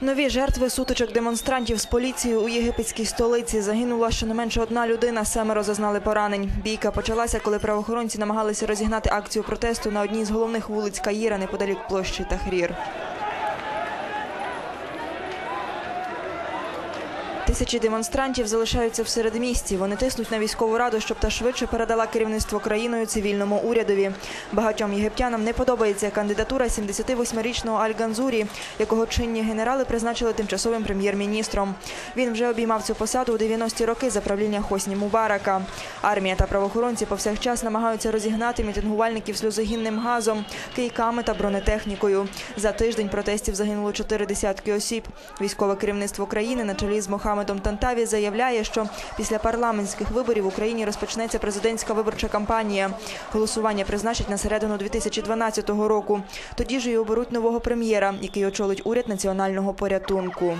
Нові жертви сутичок демонстрантів з поліцією у єгипетській столиці. Загинула щонайменше одна людина, семеро зазнали поранень. Бійка почалася, коли правоохоронці намагалися розігнати акцію протесту на одній з головних вулиць Каїра неподалік площі Тахрір. Тисячі демонстрантів залишаються в середмісті. Вони тиснуть на військову раду, щоб та швидше передала керівництво країною цивільному урядові. Багатьом єгиптянам не подобається кандидатура 78-річного Аль-Ганзурі, якого чинні генерали призначили тимчасовим прем'єр-міністром. Він вже обіймав цю посаду у 90-ті роки за правління Хосні Мубарака. Армія та правоохоронці повсякчас намагаються розігнати мітингувальників сльозогінним газом, кийками та бронетехнікою. За тиждень протестів загинуло чотири десятки осіб. Військове керівництво країни на чолі з Мохамедом Тантаві заявляє, що після парламентських виборів в Україні розпочнеться президентська виборча кампанія. Голосування призначать на середину 2012 року. Тоді ж і оберуть нового прем'єра, який очолить уряд національного порятунку.